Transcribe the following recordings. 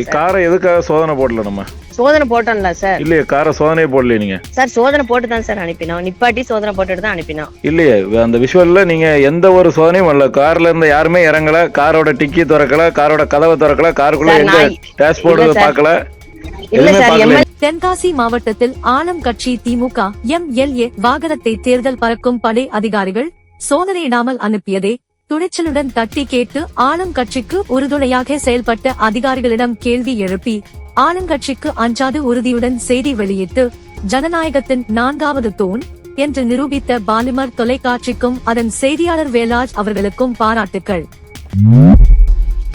காரை எதுக்காக சோதனை போடல நம்ம? சோதனை போட்டோம்ல சார். இல்லையே காரை சோதனையே போடலையே நீங்க? சார் சோதனை போட்டு தான் சார் அனுப்பினோம். நிப்பாட்டி சோதனை போட்டுட்டு தான் அனுப்பினோம். இல்லையே அந்த விஷுவல்ல நீங்க எந்த ஒரு சோதனையும் வரல. கார்ல இருந்து யாருமே இறங்கல. காரோட டிக்கி திறக்கல. காரோட கதவை திறக்கல. காருக்குள்ள எந்த டேஷ்போர்டு இல்ல. பார்க்கல. இல்ல தென்காசி மாவட்டத்தில் ஆளும் கட்சி திமுக எம்எல்ஏ வாகனத்தை தேர்தல் பறக்கும் படை அதிகாரிகள் சோதனையிடாமல் அனுப்பியதே துணிச்சலுடன் தட்டி கேட்டு ஆளுங்கட்சிக்கு உறுதுணையாக செயல்பட்ட அதிகாரிகளிடம் கேள்வி எழுப்பி ஆளுங்கட்சிக்கு அஞ்சாது உறுதியுடன் செய்தி வெளியிட்டு ஜனநாயகத்தின் நான்காவது தூண் என்று நிரூபித்த பாலிமர் தொலைக்காட்சிக்கும் அதன் செய்தியாளர் வேலாஜ் அவர்களுக்கும் பாராட்டுக்கள்.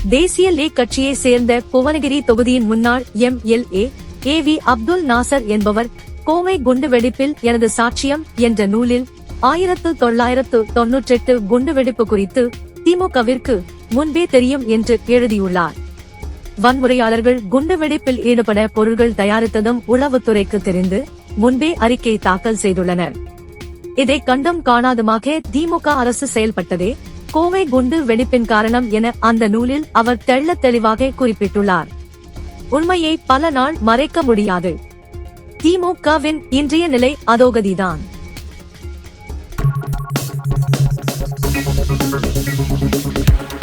தேசிய லீக் கட்சியை சேர்ந்த புவனகிரி தொகுதியின் முன்னாள் M. L. A. V. Abdul Nasar என்பவர் கோவை குண்டுவெடிப்பில் எனது சாட்சியம் என்ற நூலில் ஆயிரத்து தொள்ளாயிரத்து தொன்னூற்றெட்டு குண்டு வெடிப்பு குறித்து திமுகவிற்கு முன்பே தெரியும் என்று எழுதியுள்ளார். வன்முறையாளர்கள் குண்டு வெடிப்பில் ஈடுபட பொருள்கள் தயாரித்ததும் உளவுத்துறைக்கு தெரிந்து முன்பே அறிக்கை தாக்கல் செய்துள்ளனர். இதை கண்டும் காணாதுமாக திமுக அரசு செயல்பட்டதே கோவை குண்டு வெடிப்பின் காரணம் என அந்த நூலில் அவர் தெள்ளத் தெளிவாக குறிப்பிட்டுள்ளார். உண்மையை பல நாள் மறைக்க முடியாது. திமுகவின் இன்றைய நிலை அதோகதிதான்.